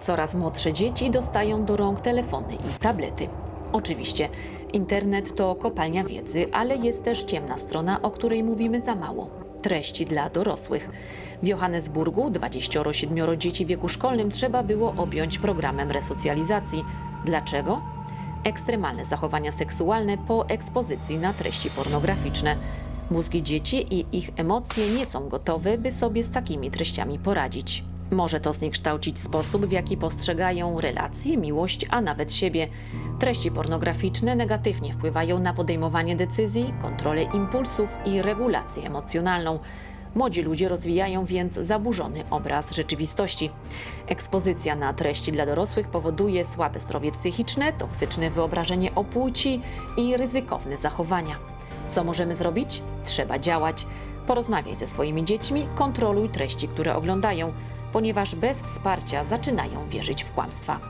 Coraz młodsze dzieci dostają do rąk telefony i tablety. Oczywiście, internet to kopalnia wiedzy, ale jest też ciemna strona, o której mówimy za mało. Treści dla dorosłych. W Johannesburgu 27 dzieci w wieku szkolnym trzeba było objąć programem resocjalizacji. Dlaczego? Ekstremalne zachowania seksualne po ekspozycji na treści pornograficzne. Mózgi dzieci i ich emocje nie są gotowe, by sobie z takimi treściami poradzić. Może to zniekształcić sposób, w jaki postrzegają relacje, miłość, a nawet siebie. Treści pornograficzne negatywnie wpływają na podejmowanie decyzji, kontrolę impulsów i regulację emocjonalną. Młodzi ludzie rozwijają więc zaburzony obraz rzeczywistości. Ekspozycja na treści dla dorosłych powoduje słabe zdrowie psychiczne, toksyczne wyobrażenie o płci i ryzykowne zachowania. Co możemy zrobić? Trzeba działać. Porozmawiaj ze swoimi dziećmi, kontroluj treści, które oglądają, ponieważ bez wsparcia zaczynają wierzyć w kłamstwa.